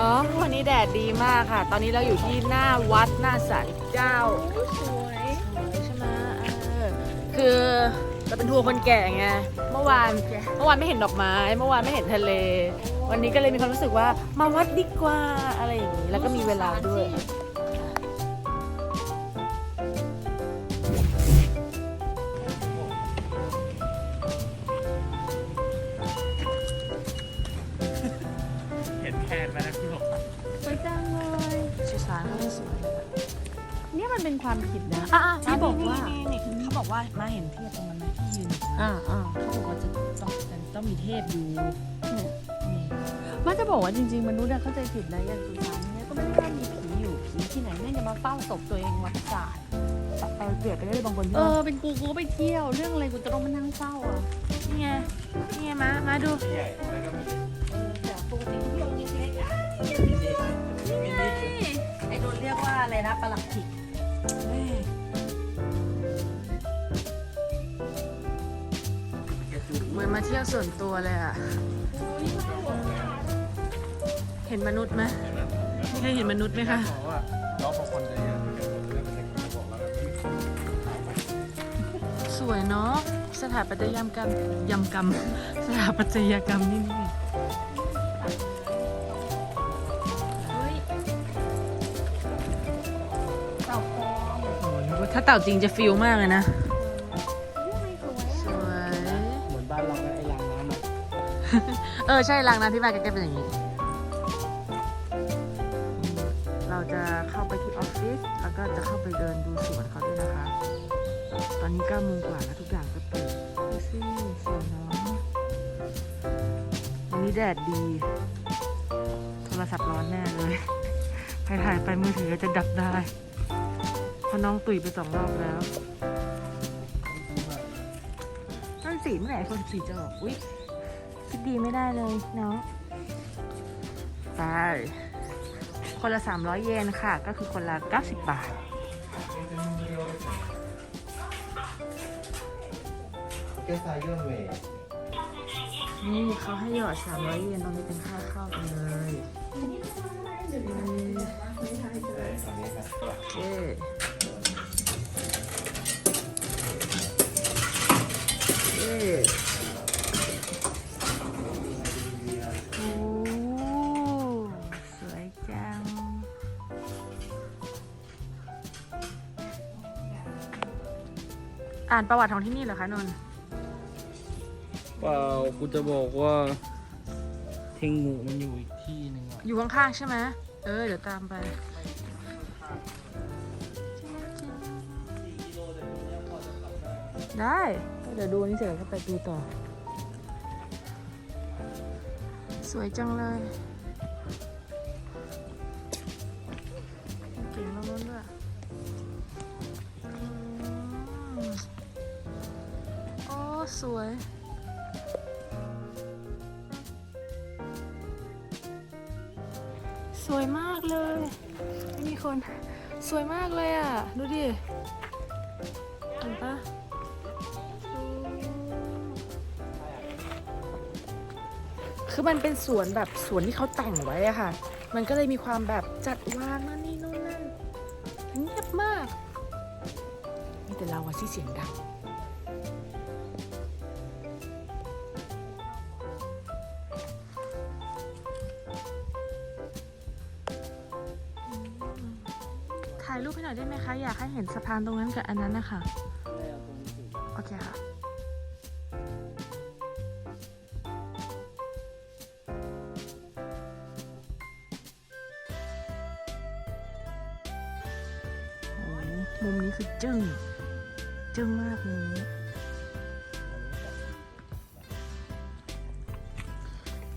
อ๋อ วันนี้แดดดีมากค่ะ ตอนนี้เราอยู่ที่หน้าวัดหน้าศาลเจ้าสวยใช่ไหมเออคือเราเป็นทัวร์คนแก่ไง เมื่อวาน เมื่อวานไม่เห็นดอกไม้ เมื่อวานไม่เห็นทะเล วันนี้ก็เลยมีความรู้สึกว่ามาวัดดีกว่าอะไรอย่างนี้ แล้วก็มีเวลาด้วย สุสานเขาก็สวยเลยเนี่ยมันเป็นความผิดนะอะที่บอกว่านี่นี่นี่เขาบอกว่ามาเห็นเทพตรงนั้นไหมที่ยืนอยู่อ่าอ่าเขาบอกว่าจะต้องแต่ต้องมีเทพอยู่นี่มันจะบอกว่าจริง ๆ มนุษย์อะเข้าใจผิดนะอย่างสุสานเนี่ยก็ไม่ได้ว่ามีผีอยู่ผีที่ไหนแม่งจะมาเฝ้าศพตัวเองวัดศาสตร์เออเปรียบไปได้เลยบางคนที่เอว่าอเป็นกูกูก็ไปเที่ยวเรื่องอะไรกูจะต้องมานั่งเฝ้าอะนี่ไงนี่ไงมามาดู ใหญ่แล้วก็มี เออแต่ปกติที่ลงเล็กๆอะมินิมินิไอ้โดน เรียกว่าอะไรนะประหลัดขิกเหมือนมาเที่ยวส่วนตัวเลยอะ เห็นมนุษย์ไหมมีใครเห็นมนุษย์ไหมคะน้องบางคนจะเยอะสวยเนาะสถาปัตยกรรมยำกรรม สถาปัตยกรรมนี่นี่ ถ้าเต่าจริงจะฟิลมากเลยนะ สวย เหมือนบ้านเราไอ้รางน้ำอะเออ ใช่รางน้ำที่บ้านแกเป็นอย่างนี้ เราจะเข้าไปที่ออฟฟิศแล้วก็จะเข้าไปเดินดูสวนเขาด้วยนะคะ ตอนนี้ก้าโมงกว่าแล้วทุกอย่างก็เปิดดูสิสวยเนาะวันนี้แดดดี โทรศัพท์ร้อนแน่เลยถ่ายไปมือถือจะดับได้ เพราะน้องตุยไปสองรอบแล้วนั่นสีเมื่อไหร่ไอโฟน14จะออกอุ๊ยคิดดีไม่ได้เลยเนาะไปคนละ 300 เยนค่ะ ก็คือคนละ 90 บาทแกสายเยอะเมย์นี่เขาให้หยอด 300 เยนตรงนี้เป็นค่าเข้าไปเลย อ่านประวัติของที่นี่เหรอคะนนท์เปล่ากูจะบอกว่าเทงหมูมันอยู่อีกที่หนึ่งอะอยู่ข้างๆใช่ไหมเออเดี๋ยวตามไป ได้ก็เดี๋ยวดูอันนี้เสร็จแล้วก็ไปดูต่อ สวยจังเลย โอ้สวย สวยมากเลยไม่มีคนสวยมากเลยอะ ดูดิเห็นปะคือมันเป็นสวนแบบสวนที่เขาแต่งไว้อะค่ะ มันก็เลยมีความแบบจัดวางนั่นนี่นู่นนั่นเงียบมาก มีแต่เราอะที่เสียงดังายรูปให้หน่อยได้ไหมคะ อยากให้เห็นสะพานตรงนั้นกับอันนั้นนะคะ โอเคค่ะ โอ้ยมุมนี้คือจึ้ง จึ้งมากมุมนี้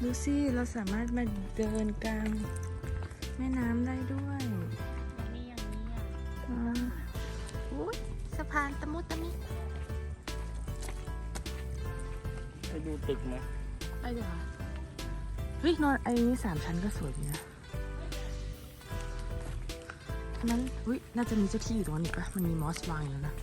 ดูสิ เราสามารถมาเดินกลางแม่น้ำได้ด้วย พานตะมุตะมิไปดูตึกไหมไปเดี๋ยวค่ะเฮ้ยนอนไอ้นี่สามชั้นก็สวยดีนะอันนั้นอุ้ยน่าจะมีเจ้าที่อยู่ตรงนั้นอีกปะมันมีมอสวางอยู่แล้วนะ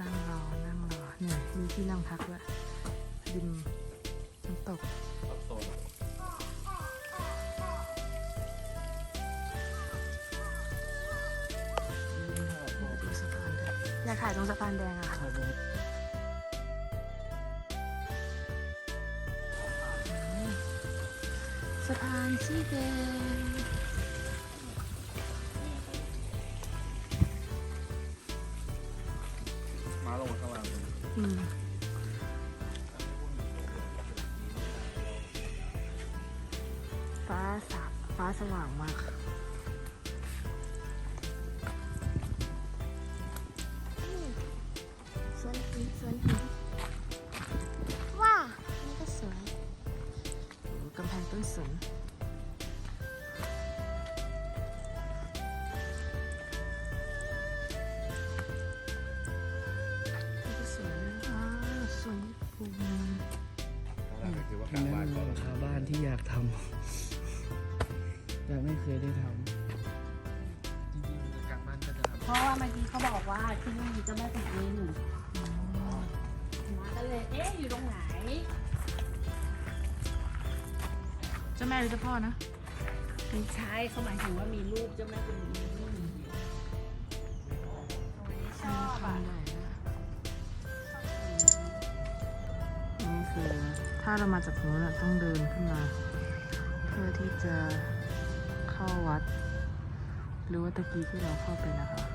นั่งรอ นั่งรอ เนี่ย มีที่นั่งพักแล้วริมน้ำตกดูสะพานอยากถ่ายตรงสะพานแดงอะค่ะสะพานสีแดง มาลงข้างล่างอืมฟ้าสาฟ้าสว่างมาก ที่อยากทำแต่ไม่เคยได้ทำจริงๆกลางบ้านก็จะทำเพราะว่าเมื่อกี้เขาบอกว่าที่นี่มีเจ้าแม่ตะเคียนมาก็เลยเอ๊ะอยู่ตรงไหนเจ้าแม่หรือเจ้าพ่อนะไม่ใช่เขาหมายถึงว่ามีรูปเจ้าแม่ตะเคียนชอบอะนี่คือ ถ้าเรามาจากตรงนู้นต้องเดินขึ้นมา เพื่อที่จะเข้าวัด หรือว่าตะกี้ที่เราเข้าไปนะคะ